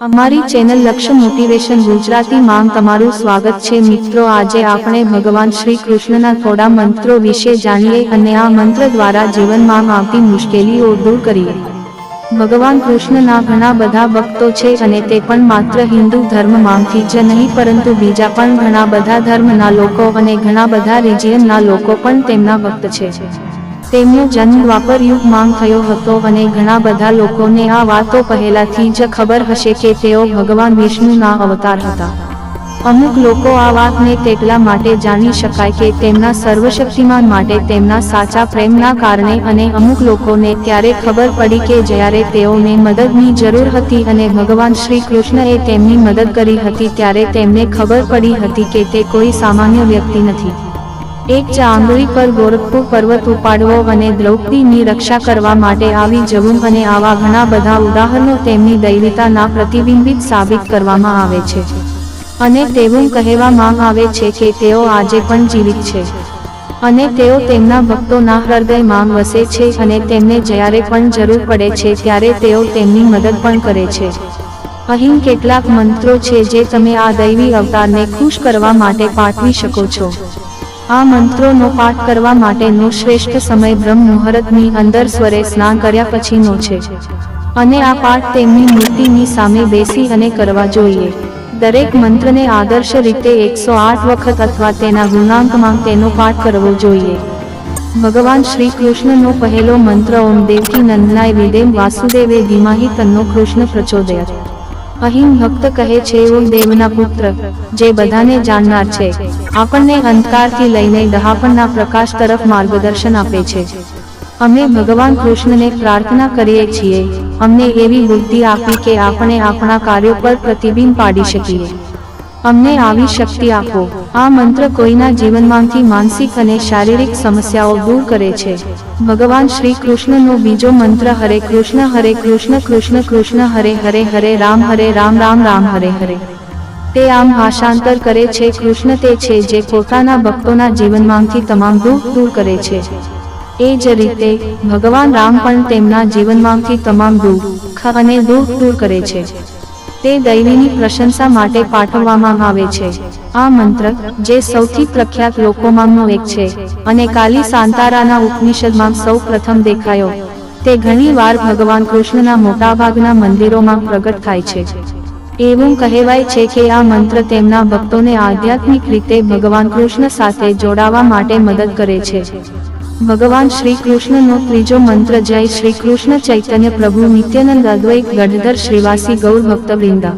અમારી ચેનલ લક્ષ્ય મોટિવેશન ગુજરાતી માં તમારું સ્વાગત છે. મિત્રો, આજે આપણે ભગવાન શ્રી કૃષ્ણના થોડા મંત્રો વિશે જાણીએ અને આ મંત્ર દ્વારા જીવનમાં આવતી મુશ્કેલીઓ દૂર કરીએ. ભગવાન કૃષ્ણના ઘણા બધા ભક્તો છે અને તે પણ માત્ર હિન્દુ ધર્મમાંથી જ નહીં, પરંતુ બીજા પણ ઘણા બધા ધર્મના લોકો અને ઘણા બધા રિજિયનના લોકો પણ તેમના ભક્ત છે. તેમનો જન્મ દ્વાપર યુગમાં થયો હતો અને ઘણા બધા લોકોને આ વાતો પહેલાથી જ ખબર હશે કે તેઓ ભગવાન વિષ્ણુના અવતાર હતા. અમુક લોકો આ વાતને તેટલા માટે જાણી શકાય કે તેમના સર્વશક્તિમાન માટે તેમના સાચા પ્રેમના કારણે અને અમુક લોકોને ત્યારે ખબર પડી કે જ્યારે તેઓને મદદની જરૂર હતી અને ભગવાન શ્રી કૃષ્ણએ તેમની મદદ કરી હતી ત્યારે તેમને ખબર પડી હતી કે તે કોઈ સામાન્ય વ્યક્તિ નથી. એક જ પર ગોરખપુર પર્વત ઉપાડવો અને દ્રૌપદીની રક્ષા કરવા માટે આવી જવું અને આવા ઘણા બધા ઉદાહરણો તેમની દૈવિતાના પ્રતિબિંબિત સાબિત કરવામાં આવે છે. અને તેવું કહેવામાં આવે છે કે તેઓ આજે પણ જીવિત છે. અને તેઓ તેમના ભક્તોના હૃદયમાં વસે છે અને તેમને જ્યારે પણ જરૂર પડે છે ત્યારે તેઓ તેમની મદદ પણ કરે છે. અહીં કેટલાક મંત્રો છે જે તમે આ દૈવી અવતારને ખુશ કરવા માટે પાઠવી શકો છો. આ મંત્રોનો પાઠ કરવા માટેનો શ્રેષ્ઠ સમય બ્રહ્મ મુહૂર્તની અંદર સ્વરે સ્નાન કર્યા પછીનો છે. અને આ પાઠ તેમની મૂર્તિની સામે બેસી અને કરવા જોઈએ. દરેક મંત્રને આદર્શ રીતે એકસો આઠ વખત અથવા તેના ગુણાંકમાં તેનો પાઠ કરવો જોઈએ. ભગવાન શ્રી કૃષ્ણનો પહેલો મંત્ર ઓમ દેવકી નંદનાય વિદેમ વાસુદેવે ધીમાહી તન્નો કૃષ્ણ પ્રચોદય અહીં ભક્ત કહે છે ઓમ દેવના પુત્ર, જે બધાને જાણનાર છે, આપણને અંધકારથી લઈને ડહાપણના પ્રકાશ તરફ માર્ગદર્શન આપે છે. અમે ભગવાન કૃષ્ણને પ્રાર્થના કરીએ છીએ, અમને એવી બુદ્ધિ આપી કે આપણે આપણા કાર્યો પર પ્રતિબિંબ પાડી શકીએ. અમને આવી શક્તિ આપો. આ મંત્ર કોઈના જીવનમાંથી માનસિક અને શારીરિક સમસ્યાઓ દૂર કરે છે. ભગવાન શ્રી કૃષ્ણનો બીજો મંત્ર હરે કૃષ્ણ હરે કૃષ્ણ કૃષ્ણ કૃષ્ણ, હરે હરે હરે રામ હરે રામ રામ રામ, હરે હરે. તે આમ ભાષાંતર કરે છે. કૃષ્ણ તે છે જે પોતાના ભક્તોના જીવનમાંથી તમામ દુઃખ દૂર કરે છે. એ જ રીતે ભગવાન રામ પણ તેમના જીવનમાંથી તમામ દુઃખ અને દુઃખ દૂર કરે છે. તે દૈવીની પ્રશંસા માટે પાઠવવામાં આવે છે. આ મંત્ર, જે સૌથી પ્રખ્યાત લોકોમાંનો એક છે અને કાલી સાંતારાના ઉપનિષદમાં સૌ પ્રથમ દેખાયો. તે ઘણી વાર ભગવાન કૃષ્ણના મોટાભાગના મંદિરોમાં પ્રગટ થાય છે. એવું કહેવાય છે કે આ મંત્ર તેમના ભક્તોને આધ્યાત્મિક રીતે ભગવાન કૃષ્ણ સાથે જોડાવા માટે મદદ કરે છે. ભગવાન શ્રી કૃષ્ણનો ત્રીજો મંત્ર જય શ્રી કૃષ્ણ ચૈતન્ય પ્રભુ નિત્યાનંદ અદ્વૈત ગઢધર શ્રીવાસી ગૌર ભક્તવૃંદા.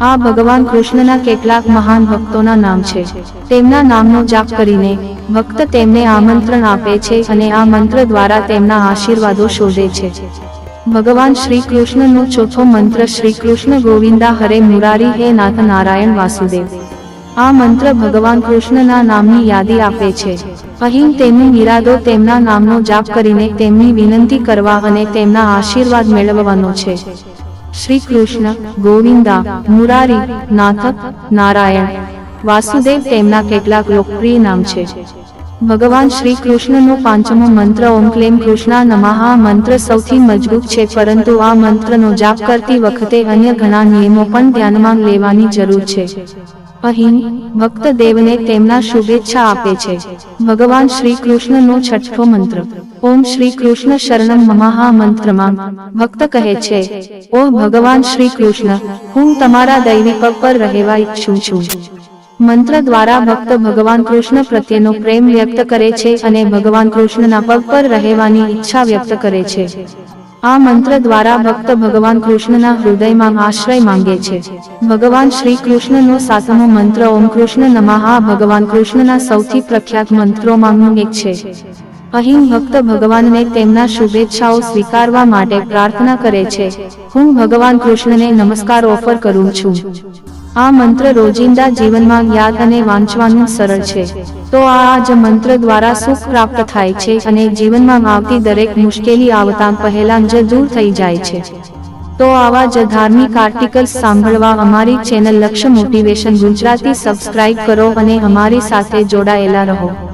આ ભગવાન કૃષ્ણના કેટલાક મહાન ભક્તોના નામ છે. તેમના નામનો જાપ કરીને ભક્ત તેમને આમંત્રણ આપે છે અને આ મંત્ર દ્વારા તેમના આશીર્વાદો શોધે છે. ભગવાન શ્રી કૃષ્ણનો ચોથો મંત્ર શ્રી કૃષ્ણ ગોવિંદા હરે મુરારી હે નાથ નારાયણ વાસુદેવ. આ મંત્ર ભગવાન કૃષ્ણના નામની યાદી આપે છે. અહીં તેમની નિરાદો તેમના નામનો જાપ કરીને તેમની વિનંતી કરવા અને તેમના આશીર્વાદ મેળવવાનો છે. શ્રી કૃષ્ણ, ગોવિંદા, મુરારી નાથક નારાયણ, વાસુદેવ તેમના કેટલાક લોકપ્રિય નામ છે. ભગવાન શ્રી કૃષ્ણનો પાંચમો મંત્ર ઓમ ક્લેમ કૃષ્ણા નમઃ. મંત્ર સૌથી મજબૂત છે પરંતુ આ મંત્રનો જાપ કરતી વખતે અન્ય ઘણા નિયમો પણ ધ્યાનમાં લેવાની જરૂર છે. અહીં ભક્ત દેવને તેમના શુભેચ્છા આપે છે. ભગવાન શ્રી કૃષ્ણનો છઠ્ઠો મંત્ર. ઓમ શ્રી કૃષ્ણ શરણમ મમા મંત્રમાં ભક્ત કહે છે, ઓ ભગવાન શ્રી કૃષ્ણ હું તમારા દૈવી પગ પર રહેવા ઈચ્છું છું. મંત્ર દ્વારા ભક્ત ભગવાન કૃષ્ણ પ્રત્યેનો પ્રેમ વ્યક્ત કરે છે અને ભગવાન કૃષ્ણના પગ પર રહેવાની ઈચ્છા વ્યક્ત કરે છે. આ મંત્ર દ્વારા ભક્ત ભગવાન કૃષ્ણના હૃદયમાં આશ્રય માંગે છે. ભગવાન શ્રી કૃષ્ણનો સાતમો મંત્ર, ઓમ કૃષ્ણ નમઃ ભગવાન કૃષ્ણના સૌથી પ્રખ્યાત મંત્રોમાંનું એક છે. અહીં ભક્ત ભગવાનને તેમના શુભેચ્છાઓ સ્વીકારવા માટે પ્રાર્થના કરે છે. હું ભગવાન કૃષ્ણને નમસ્કાર ઓફર કરું છું. આ મંત્ર રોજિંદા જીવનમાં યાદ અને વાંચવાનું સરળ છે. તો આ જ મંત્ર દ્વારા સુખ પ્રાપ્ત થાય છે અને જીવનમાં આવતી દરેક મુશ્કેલી આવતા પહેલા જ દૂર થઈ જાય છે. તો આવા જ ધાર્મિક આર્ટિકલ્સ સાંભળવા અમારી ચેનલ લક્ષ્ય મોટિવેશન ગુજરાતી સબસ્ક્રાઇબ કરો અને અમારી સાથે જોડાયેલા રહો.